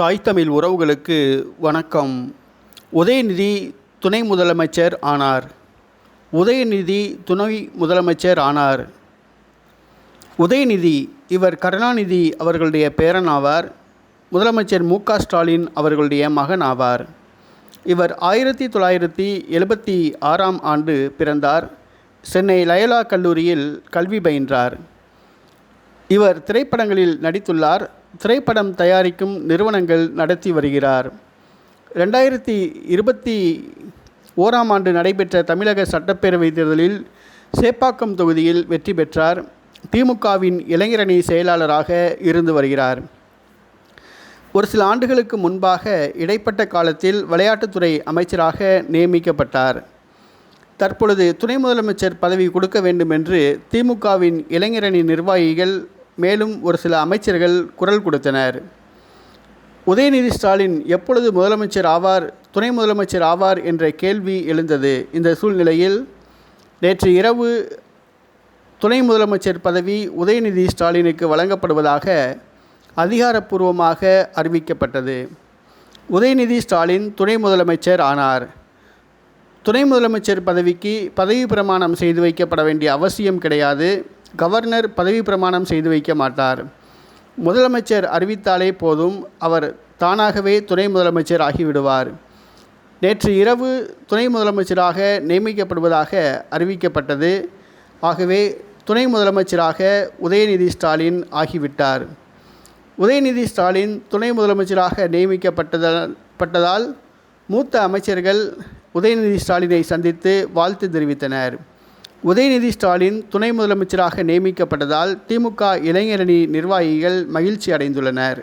காய்த்தமிழ் தமிழ் உறவுகளுக்கு வணக்கம். உதயநிதி துணை முதலமைச்சர் ஆனார். உதயநிதி துணை முதலமைச்சர் ஆனார். உதயநிதி இவர் கருணாநிதி அவர்களுடைய பேரன் ஆவார் முதலமைச்சர் மு ஸ்டாலின் அவர்களுடைய மகன் ஆவார். இவர் ஆயிரத்தி தொள்ளாயிரத்தி எழுபத்தி ஆறாம் ஆண்டு பிறந்தார். சென்னை லயலா கல்லூரியில் கல்வி பயின்றார். இவர் திரைப்படங்களில் நடித்துள்ளார். திரைப்படம் தயாரிக்கும் நிறுவனங்கள் நடத்தி வருகிறார். ரெண்டாயிரத்தி இருபத்தி ஓராம் ஆண்டு நடைபெற்ற தமிழக சட்டப்பேரவை தேர்தலில் சேப்பாக்கம் தொகுதியில் வெற்றி பெற்றார். திமுகவின் இளைஞரணி செயலாளராக இருந்து வருகிறார். ஒரு சில ஆண்டுகளுக்கு முன்பாக இடைப்பட்ட காலத்தில் விளையாட்டுத்துறை அமைச்சராக நியமிக்கப்பட்டார். தற்பொழுது துணை முதலமைச்சர் பதவி கொடுக்க வேண்டும் என்று திமுகவின் இளைஞரணி நிர்வாகிகள் மேலும் ஒரு சில அமைச்சர்கள் குரல் கொடுத்தனர். உதயநிதி ஸ்டாலின் எப்பொழுது முதலமைச்சர் ஆவார் துணை முதலமைச்சர் ஆவார் என்ற கேள்வி எழுந்தது. இந்த சூழ்நிலையில் நேற்று இரவு துணை முதலமைச்சர் பதவி உதயநிதி ஸ்டாலினுக்கு வழங்கப்படுவதாக அதிகாரப்பூர்வமாக அறிவிக்கப்பட்டது. உதயநிதி ஸ்டாலின் துணை முதலமைச்சர் ஆனார். துணை முதலமைச்சர் பதவிக்கு பதவி பிரமாணம் செய்து வைக்கப்பட வேண்டிய அவசியம் கிடையாது. கவர்னர் பதவி பிரமாணம் செய்து வைக்க மாட்டார். முதலமைச்சர் அறிவித்தாலே போதும் அவர் தானாகவே துணை முதலமைச்சர் ஆகிவிடுவார். நேற்று இரவு துணை முதலமைச்சராக நியமிக்கப்படுவதாக அறிவிக்கப்பட்டது. ஆகவே துணை முதலமைச்சராக உதயநிதி ஸ்டாலின் ஆகிவிட்டார். உதயநிதி ஸ்டாலின் துணை முதலமைச்சராக நியமிக்கப்பட்டதால் பட்டதால் மூத்த அமைச்சர்கள் உதயநிதி ஸ்டாலினை சந்தித்து வாழ்த்து தெரிவித்தனர். உதயநிதி ஸ்டாலின் துணை முதலமைச்சராக நியமிக்கப்பட்டதால் திமுக இளைஞரணி நிர்வாகிகள் மகிழ்ச்சி அடைந்துள்ளனர்